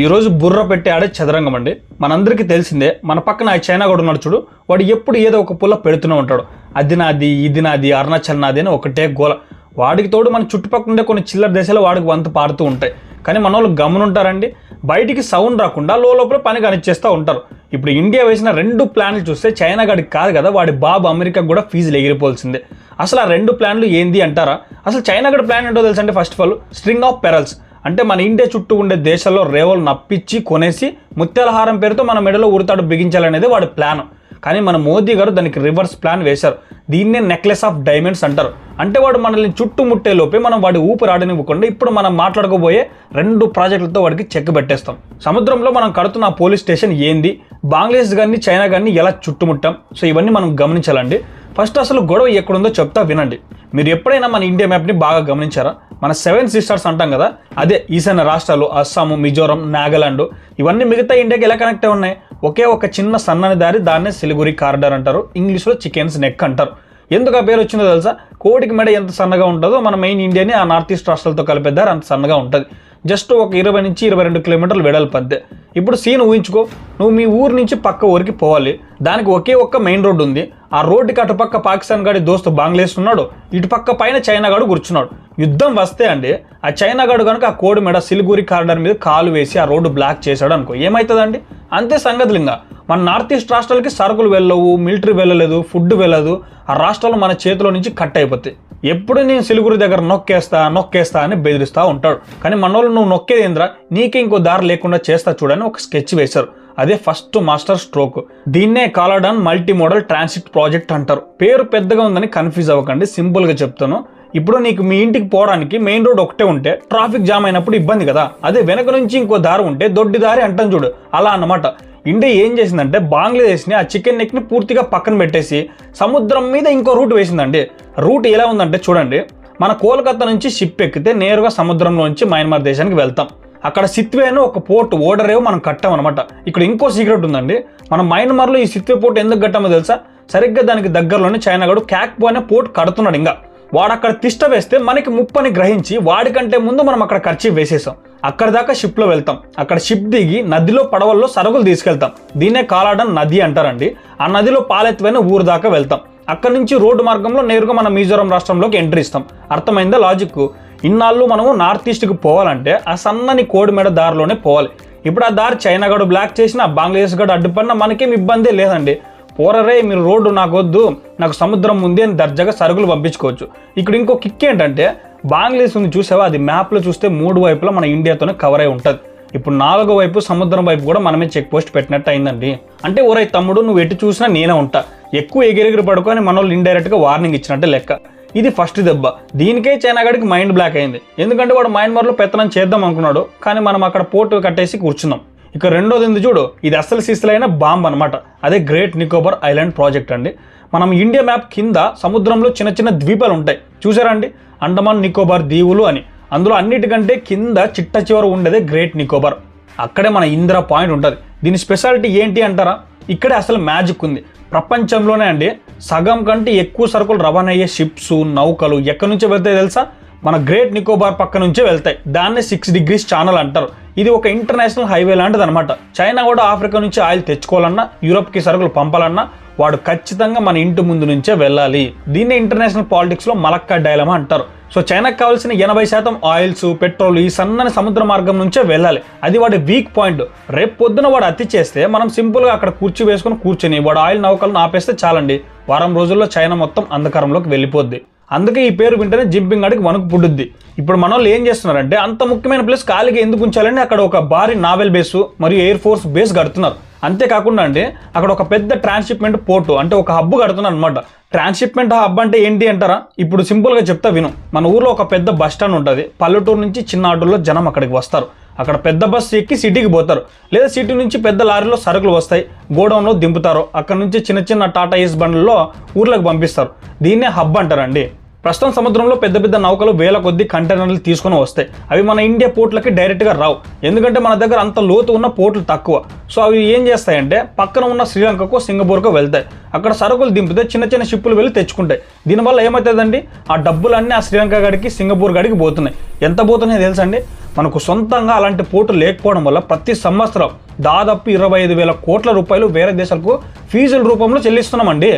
ఈరోజు బుర్ర పెట్టి ఆడే చదరంగం అండి. మనందరికీ తెలిసిందే మన పక్కన ఆ చైనా కూడా ఉన్నాడు చూడు వాడు ఎప్పుడు ఏదో ఒక పుల్ల పెడుతూనే ఉంటాడు. అది నాది ఇది నాది అరుణాచల్ నాది అని ఒకటే గోల. వాడికి తోడు మన చుట్టుపక్కల ఉండే కొన్ని చిల్లర దేశాలు వాడికి వంతు పారుతూ ఉంటాయి. కానీ మన వాళ్ళు గమనుంటారండి బయటికి సౌండ్ రాకుండా లోపల పని కానిచ్చేస్తూ ఉంటారు. ఇప్పుడు ఇండియా వేసిన రెండు ప్లాన్లు చూస్తే చైనా గడికి కాదు కదా వాడి బాబు అమెరికా కూడా ఫీజులు ఎగిరిపోవాల్సిందే. అసలు ఆ రెండు ప్లాన్లు ఏంది అంటారా? అసలు చైనా గడి ప్లాన్ ఏంటో తెలుసండి first of all string of pearls అంటే మన ఇండియా చుట్టూ ఉండే దేశాల్లో రేవలు నప్పించి కొనేసి ముత్యాల హారం పేరుతో మన మెడలో ఉడతాడు బిగించాలనేది వాడి ప్లాన్. కానీ మన మోదీ గారు దానికి రివర్స్ ప్లాన్ వేశారు. దీన్నే నెక్లెస్ ఆఫ్ డైమండ్స్ అంటారు. అంటే వాడు మనల్ని చుట్టుముట్టే లోపే మనం వాడి ఊపిరాడనివ్వకుండా ఇప్పుడు మనం మాట్లాడకపోయే రెండు ప్రాజెక్టులతో వాడికి చెక్ పెట్టేస్తాం. సముద్రంలో మనం కడుతున్న పోలీస్ స్టేషన్ ఏంది? బంగ్లాదేశ్ కానీ చైనా కానీ ఎలా చుట్టుముట్టాం? సో ఇవన్నీ మనం గమనించాలండి. ఫస్ట్ అసలు గొడవ ఎక్కడుందో చెప్తా వినండి. మీరు ఎప్పుడైనా మన ఇండియా మ్యాప్ని బాగా గమనించారా? మన సెవెన్ సిస్టర్స్ అంటాం కదా అదే ఈశాన్య రాష్ట్రాలు అస్సాము మిజోరం నాగాలాండ్ ఇవన్నీ మిగతా ఇండియాకి ఎలా కనెక్ట్ అయి ఉన్నాయి? ఒకే ఒక చిన్న సన్నని దారి దాన్నే సిలిగురి కారిడార్ అంటారు ఇంగ్లీష్లో చికెన్స్ నెక్ అంటారు. ఎందుకు ఆ పేరు వచ్చిందో తెలుసా? కోడికి మెడ ఎంత సన్నగా ఉంటుందో మన మెయిన్ ఇండియాని ఆ నార్త్ ఈస్ట్ రాష్ట్రాలతో కలిపే దారి అంత సన్నగా ఉంటుంది. జస్ట్ ఒక ఇరవై నుంచి ఇరవై రెండు కిలోమీటర్లు వెడల్పు అంతే. ఇప్పుడు సీన్ ఊహించుకో నువ్వు మీ ఊరు నుంచి పక్క ఊరికి పోవాలి. దానికి ఒకే ఒక్క మెయిన్ రోడ్డు ఉంది. ఆ రోడ్డుకి అటుపక్క పాకిస్తాన్ గాడి దోస్తు బంగ్లాదేశ్ ఉన్నాడు ఇటుపక్క పైన చైనా గాడు కూర్చున్నాడు. యుద్ధం వస్తే అండి ఆ చైనా గాడు కనుక ఆ కోడి మెడ సిలిగురి కారిడార్ మీద కాలు వేసి ఆ రోడ్డు బ్లాక్ చేశాడు అనుకో ఏమవుతుందండి అంతే సంగతులు ఇంకా మన నార్త్ ఈస్ట్ రాష్ట్రాలకి సరుకులు వెళ్ళవు మిలిటరీ వెళ్ళలేదు ఫుడ్ వెళ్ళదు ఆ రాష్ట్రాలు మన చేతిలో నుంచి కట్ అయిపోతాయి. ఎప్పుడు నేను సిలుగురి దగ్గర నొక్కేస్తా నొక్కేస్తా అని బెదిరిస్తూ ఉంటాడు. కానీ మన వాళ్ళు నువ్వు నొక్కేది ఏంద్రా? నీకే ఇంకో దారి లేకుండా చేస్తా చూడని ఒక స్కెచ్ వేశారు. అదే ఫస్ట్ మాస్టర్ స్ట్రోక్. దీన్నే Kaladan multi modal transit project అంటారు. పేరు పెద్దగా ఉందని కన్ఫ్యూజ్ అవ్వకండి సింపుల్గా చెప్తాను. ఇప్పుడు నీకు మీ ఇంటికి పోవడానికి మెయిన్ రోడ్ ఒకటే ఉంటే ట్రాఫిక్ జామ్ అయినప్పుడు ఇబ్బంది కదా. అదే వెనక నుంచి ఇంకో దారి ఉంటే దొడ్డి దారి అంటాం చూడు. అలా అన్నమాట. ఇండియా ఏం చేసిందంటే బంగ్లాదేశ్ని ఆ చికెన్ నెక్ని పూర్తిగా పక్కన పెట్టేసి సముద్రం మీద ఇంకో రూట్ వేసిందండి. రూట్ ఎలా ఉందంటే చూడండి. మన కోల్కతా నుంచి షిప్ ఎక్కితే నేరుగా సముద్రంలో నుంచి మయన్మార్ దేశానికి వెళ్తాం. అక్కడ సిత్వే అని ఒక పోర్ట్ ఓడరేవో మనం కట్టాం అనమాట ఇక్కడ ఇంకో సీక్రెట్ ఉందండి. మనం మయన్మార్లో ఈ సిత్వే పోర్ట్ ఎందుకు కట్టామో తెలుసా? సరిగ్గా దానికి దగ్గరలోనే చైనా గడు క్యాక్పో అనే పోర్ట్ కడుతున్నాడు ఇంకా. వాడు అక్కడ తిష్ట వేస్తే మనకి ముప్పని గ్రహించి వాడికంటే ముందు మనం అక్కడ ఖర్చు వేసేసాం. అక్కడ దాకా షిప్లో వెళ్తాం. అక్కడ షిప్ దిగి నదిలో పడవల్లో సరుకులు తీసుకెళ్తాం. దీన్నే కాలాడన్ నది అంటారండి. ఆ నదిలో పాలెత్తువైన ఊరు దాకా వెళ్తాం. అక్కడ నుంచి రోడ్డు మార్గంలో నేరుగా మన మిజోరం రాష్ట్రంలోకి ఎంట్రీ ఇస్తాం. అర్థమైందా లాజిక్ ఇన్నాళ్ళు మనము నార్త్ ఈస్ట్కి పోవాలంటే ఆ సన్నని కోడి మెడ దారిలోనే పోవాలి. ఇప్పుడు ఆ దారి చైనా గడు బ్లాక్ చేసిన బంగ్లాదేశ్ గడు అడ్డుపడినా మనకేం ఇబ్బంది లేదండి. పోరరే మీరు రోడ్డు నాకు వద్దు నాకు సముద్రం ఉంది అని దర్జాగా సరుకులు పంపించుకోవచ్చు. ఇక్కడ ఇంకో కిక్ ఏంటంటే బంగ్లాదేశ్ ఉంది చూసావా? అది మ్యాప్లో చూస్తే మూడు వైపులా మన ఇండియాతోనే కవర్ అయి ఉంటుంది. ఇప్పుడు నాలుగో వైపు సముద్రం వైపు కూడా మనమే చెక్ పోస్ట్ పెట్టినట్టు అయిందండి. అంటే ఒరే తమ్ముడు నువ్వు ఎటు చూసినా నేనే ఉంటా. ఎక్కువ ఎగిరెగిరి పడుకొని మన వాళ్ళు ఇండైరెక్ట్గా వార్నింగ్ ఇచ్చినట్టే లెక్క. ఇది ఫస్ట్ దెబ్బ. దీనికే చైనా గడికి మైండ్ బ్లాక్ అయింది. ఎందుకంటే వాడు మయన్మార్లో పెత్తనం చేద్దాం అనుకున్నాడు. కానీ మనం అక్కడ పోర్టు కట్టేసి కూర్చున్నాం. ఇక రెండోది ఉంది చూడు ఇది అసలు సిస్తులైన బాంబ్ అనమాట అదే గ్రేట్ నికోబార్ ఐలాండ్ ప్రాజెక్ట్ అండి. మనం ఇండియా మ్యాప్ కింద సముద్రంలో చిన్న చిన్న ద్వీపాలు ఉంటాయి. చూసారా అండి? అండమాన్ నికోబార్ దీవులు అని. అందులో అన్నిటికంటే కింద చిట్ట చివర ఉండేదే గ్రేట్ నికోబార్ అక్కడే మన ఇందిరా పాయింట్ ఉంటుంది. దీని స్పెషాలిటీ ఏంటి అంటారా? ఇక్కడే అసలు మ్యాజిక్ ఉంది. ప్రపంచంలోనే అండి సగం కంటే ఎక్కువ సరుకులు రవాణా అయ్యే షిప్స్ నౌకలు ఎక్కడి నుంచి వెళ్తాయి తెలుసా? మన గ్రేట్ నికోబార్ పక్క నుంచే వెళ్తాయి. దాన్ని సిక్స్ డిగ్రీస్ ఛానల్ అంటారు. ఇది ఒక ఇంటర్నేషనల్ హైవే లాంటిది అనమాట చైనా కూడా ఆఫ్రికా నుంచి ఆయిల్ తెచ్చుకోవాలన్నా యూరోప్కి సరుకులు పంపాలన్నా వాడు ఖచ్చితంగా మన ఇంటి ముందు నుంచే వెళ్ళాలి. దీన్ని ఇంటర్నేషనల్ పాలిటిక్స్లో మలక్కా డైలమా అంటారు. సో చైనాకు కావాల్సిన ఎనభై శాతం ఆయిల్స్ పెట్రోల్ ఈ సన్నని సముద్ర మార్గం నుంచే వెళ్ళాలి. అది వాడి వీక్ పాయింట్. రేపు పొద్దున వాడు అతి చేస్తే మనం సింపుల్గా అక్కడ కూర్చో వేసుకుని కూర్చొని వాడు ఆయిల్ నౌకలను ఆపేస్తే చాలండి. వారం రోజుల్లో చైనా మొత్తం అంధకారంలోకి వెళ్ళిపోద్ది. అందుకే ఈ పేరు వింటేనే జింపింగ్ అడిగి వణుకు పుడుద్ది. ఇప్పుడు మన వాళ్ళు ఏం చేస్తున్నారంటే అంత ముఖ్యమైన ప్లేస్ ఖాళీగా ఎందుకు ఉంచాలని అక్కడ ఒక భారీ నావెల్ బేసు మరియు ఎయిర్ ఫోర్స్ బేస్ కడుతున్నారు. అంతేకాకుండా అండి అక్కడ ఒక పెద్ద ట్రాన్స్షిప్మెంట్ పోర్టు అంటే ఒక హబ్బు కడుతున్నారు అనమాట ట్రాన్స్షిప్మెంట్ హబ్ అంటే ఏంటి అంటారా? ఇప్పుడు సింపుల్గా చెప్తా విను. మన ఊర్లో ఒక పెద్ద బస్ స్టాండ్ ఉంటుంది. పల్లెటూరు నుంచి చిన్న ఆటోల్లో జనం అక్కడికి వస్తారు. అక్కడ పెద్ద బస్సు ఎక్కి సిటీకి పోతారు. లేదా సిటీ నుంచి పెద్ద లారీలో సరుకులు వస్తాయి. గోడౌన్లో దింపుతారు. అక్కడ నుంచి చిన్న చిన్న టాటా ఏస్ బండ్లలో ఊర్లకు పంపిస్తారు. దీన్నే హబ్ అంటారండి. ప్రస్తుతం సముద్రంలో పెద్ద పెద్ద నౌకలు వేల కొద్ది కంటైనర్లు తీసుకొని వస్తాయి. అవి మన ఇండియా పోర్ట్లకి డైరెక్ట్గా రావు. ఎందుకంటే మన దగ్గర అంత లోతు ఉన్న పోర్ట్లు తక్కువ. సో అవి ఏం చేస్తాయంటే పక్కన ఉన్న శ్రీలంకకు సింగపూర్కు వెళ్తాయి. అక్కడ సరుకులు దింపితే చిన్న చిన్న షిప్పులు వెళ్ళి తెచ్చుకుంటాయి. దీనివల్ల ఏమవుతుందండి ఆ డబ్బులన్నీ ఆ శ్రీలంక గడికి సింగపూర్ గడికి పోతున్నాయి. ఎంత పోతున్నాయో తెలుసండి? మనకు సొంతంగా అలాంటి పోర్టు లేకపోవడం వల్ల ప్రతి సంవత్సరం దాదాపు ఇరవై ఐదు వేల కోట్ల రూపాయలు వేరే దేశాలకు ఫీజుల రూపంలో చెల్లిస్తున్నామండి.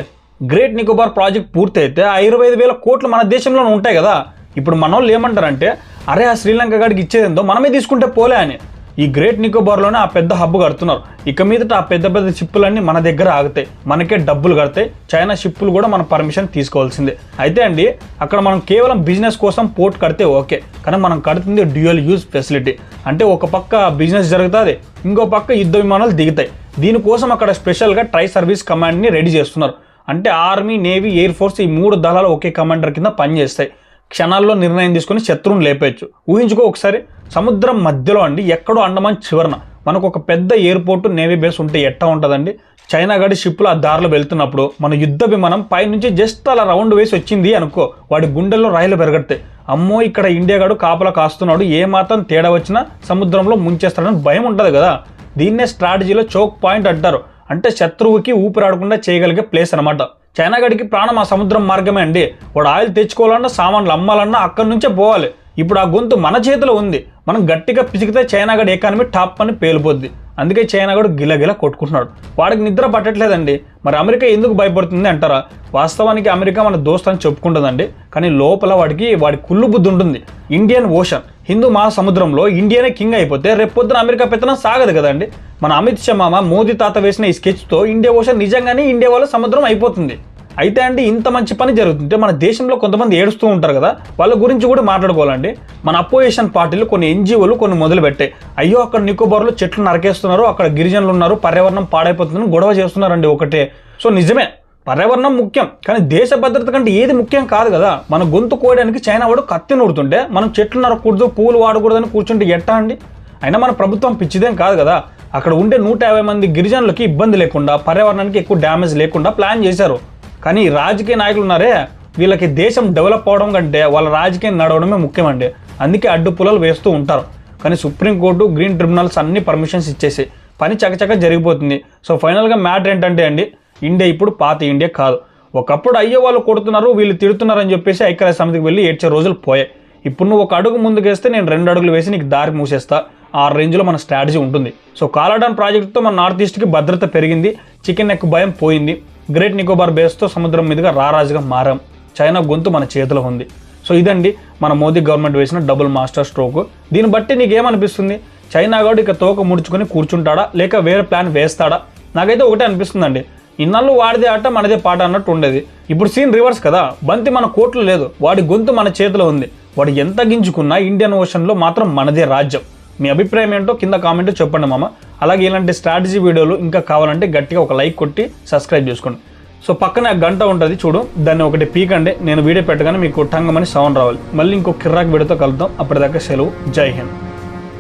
గ్రేట్ నికోబార్ ప్రాజెక్ట్ పూర్తయితే ఆ ఇరవై ఐదు వేల కోట్లు మన దేశంలోనే ఉంటాయి కదా. ఇప్పుడు మన వాళ్ళు ఏమంటారంటే అరే ఆ శ్రీలంక గాడికి ఇచ్చేదేందో మనమే తీసుకుంటే పోలే అని. ఈ గ్రేట్ నికోబార్లోనే ఆ పెద్ద హబ్బు కడుతున్నారు. ఇక మీదట ఆ పెద్ద పెద్ద షిప్పులన్నీ మన దగ్గర ఆగుతాయి. మనకే డబ్బులు కడతాయి. చైనా షిప్పులు కూడా మన పర్మిషన్ తీసుకోవాల్సిందే. అయితే అండి అక్కడ మనం కేవలం బిజినెస్ కోసం పోర్ట్ కడితే ఓకే. కానీ మనం కడుతుంది డ్యూయల్ యూజ్ ఫెసిలిటీ. అంటే ఒక పక్క బిజినెస్ జరుగుతుంది ఇంకో పక్క యుద్ధ విమానాలు దిగుతాయి. దీనికోసం అక్కడ స్పెషల్గా ట్రై సర్వీస్ కమాండ్ని రెడీ చేస్తున్నారు. అంటే ఆర్మీ నేవీ ఎయిర్ ఫోర్స్ ఈ మూడు దళాలు ఒకే కమాండర్ కింద పనిచేస్తాయి. క్షణాల్లో నిర్ణయం తీసుకొని శత్రువుని లేపేయచ్చు. ఊహించుకో ఒకసారి సముద్రం మధ్యలో అండి ఎక్కడో అండమాన్ చివరన. మనకు ఒక పెద్ద ఎయిర్పోర్ట్ నేవీ బేస్ ఉంటే ఎట్టా ఉంటుందండి? చైనా గడి షిప్లు ఆ దారిలో వెళ్తున్నప్పుడు మన యుద్ధ విమానం పైనుంచి జస్ట్ అలా రౌండ్ వేసి వచ్చింది అనుకో వాడి గుండెల్లో రైలు పెరగడతాయి. అమ్మో ఇక్కడ ఇండియా గడు కాపలా కాస్తున్నాడు ఏ మాత్రం తేడా వచ్చినా సముద్రంలో ముంచేస్తాడని భయం ఉంటుంది కదా? దీన్నే స్ట్రాటజీలో చోక్ పాయింట్ అంటారు. అంటే శత్రువుకి ఊపిరాడకుండా చేయగలిగే ప్లేస్ అనమాట చైనా గడికి ప్రాణం ఆ సముద్రం మార్గమే అండి. వాడు ఆయిల్ తెచ్చుకోవాలన్నా సామాన్లు అమ్మాలన్నా అక్కడి నుంచే పోవాలి. ఇప్పుడు ఆ గొంతు మన చేతిలో ఉంది. మనం గట్టిగా పిసికితే చైనా గడి ఎకానమీ టాప్ అని పేలిపోద్ది. అందుకే చైనా గడు గిలగిల కొట్టుకుంటున్నాడు. వాడికి నిద్ర పట్టట్లేదండి. మరి అమెరికా ఎందుకు భయపడుతుంది అంటారా? వాస్తవానికి అమెరికా మన దోస్త్ అని చెప్పుకుంటుందండి. కానీ లోపల వాడికి వాడి కుళ్ళు బుద్ధి ఉంటుంది. ఇండియన్ ఓషన్ హిందూ మహాసముద్రంలో ఇండియానే కింగ్ అయిపోతే రేపొద్దున అమెరికా పెత్తనం సాగదు కదండి. మన అమిత్ షా మామ మోదీ తాత వేసిన ఈ స్కెచ్తో ఇండియా ఓషన్ నిజంగానే ఇండియా వాళ్ళ సముద్రం అయిపోతుంది. అయితే అండి ఇంత మంచి పని జరుగుతుంటే మన దేశంలో కొంతమంది ఏడుస్తూ ఉంటారు కదా వాళ్ళ గురించి కూడా మాట్లాడుకోవాలండి. మన అపోజిషన్ పార్టీలు కొన్ని ఎన్జిఓలు కొన్ని మొదలుపెట్టాయి అయ్యో అక్కడ నికోబార్లో చెట్లు నరకేస్తున్నారు అక్కడ గిరిజనులు ఉన్నారు పర్యావరణం పాడైపోతుందని గొడవ చేస్తున్నారండి ఒకటే. సో నిజమే పర్యావరణం ముఖ్యం కానీ దేశ భద్రత కంటే ఏది ముఖ్యం కాదు కదా. మన గొంతు కోయడానికి చైనా వాడు కత్తి నూడుతుంటే మనం చెట్లు నరకూడదు పూలు వాడకూడదని కూర్చుంటే ఎట్టా అండి? అయినా మన ప్రభుత్వం పిచ్చిదేం కాదు కదా. అక్కడ ఉండే నూట యాభై మంది గిరిజనులకి ఇబ్బంది లేకుండా పర్యావరణానికి ఎక్కువ డ్యామేజ్ లేకుండా ప్లాన్ చేశారు. కానీ రాజకీయ నాయకులు ఉన్నారే వీళ్ళకి దేశం డెవలప్ అవడం కంటే వాళ్ళ రాజకీయం నడవడమే ముఖ్యమండి. అందుకే అడ్డు పుల్లలు వేస్తూ ఉంటారు. కానీ సుప్రీంకోర్టు గ్రీన్ ట్రిబ్యునల్స్ అన్ని పర్మిషన్స్ ఇచ్చేసి పని చకచక జరిగిపోతుంది. సో ఫైనల్గా మ్యాటర్ ఏంటంటే అండి ఇండియా ఇప్పుడు పాత ఇండియా కాదు. ఒకప్పుడు అయ్యో వాళ్ళు కొడుతున్నారు వీళ్ళు తిడుతున్నారు అని చెప్పేసి ఐక్యరాజ్య సమితికి వెళ్ళి ఏడ్చే రోజులు పోయాయి. ఇప్పుడు నువ్వు ఒక అడుగు ముందుకేస్తే నేను రెండు అడుగులు వేసి నీకు దారి మూసేస్తా. ఆ రేంజ్లో మన స్ట్రాటజీ ఉంటుంది. సో కాలాడాన్ ప్రాజెక్టుతో మన నార్త్ ఈస్ట్కి భద్రత పెరిగింది. చికెన్ నెక్ భయం పోయింది. గ్రేట్ నికోబార్ బేస్తో సముద్రం మీదుగా రారాజుగా మారాం. చైనా గొంతు మన చేతిలో ఉంది. సో ఇదండి మన మోదీ గవర్నమెంట్ వేసిన డబుల్ మాస్టర్ స్ట్రోక్ దీన్ని బట్టి నీకేమనిపిస్తుంది? చైనా గాడు ఇక తోక ముడుచుకొని కూర్చుంటాడా? లేక వేరే ప్లాన్ వేస్తాడా? నాకైతే ఒకటే అనిపిస్తుందండి. ఇన్నాళ్ళు వాడిదే ఆట మనదే పాట అన్నట్టు ఉండేది. ఇప్పుడు సీన్ రివర్స్ కదా? బంతి మన కోట్లు లేదు. వాడి గొంతు మన చేతిలో ఉంది. వాడు ఎంత గింజుకున్నా ఇండియన్ ఓషన్లో మాత్రం మనదే రాజ్యం. మీ అభిప్రాయం ఏంటో కింద కామెంట్ చెప్పండి మామ. అలాగే ఇలాంటి స్ట్రాటజీ వీడియోలు ఇంకా కావాలంటే గట్టిగా ఒక లైక్ కొట్టి సబ్స్క్రైబ్ చేసుకోండి. సో పక్కన గంట ఉంటుంది చూడు దాన్ని ఒకటి పీకండి. నేను వీడియో పెట్టగానే మీకు టంగమని సౌండ్ రావాలి. మళ్ళీ ఇంకో కిర్రాక్ వీడియోతో కలుద్దాం. అప్పటిదాకా సెలవు. జై హింద్.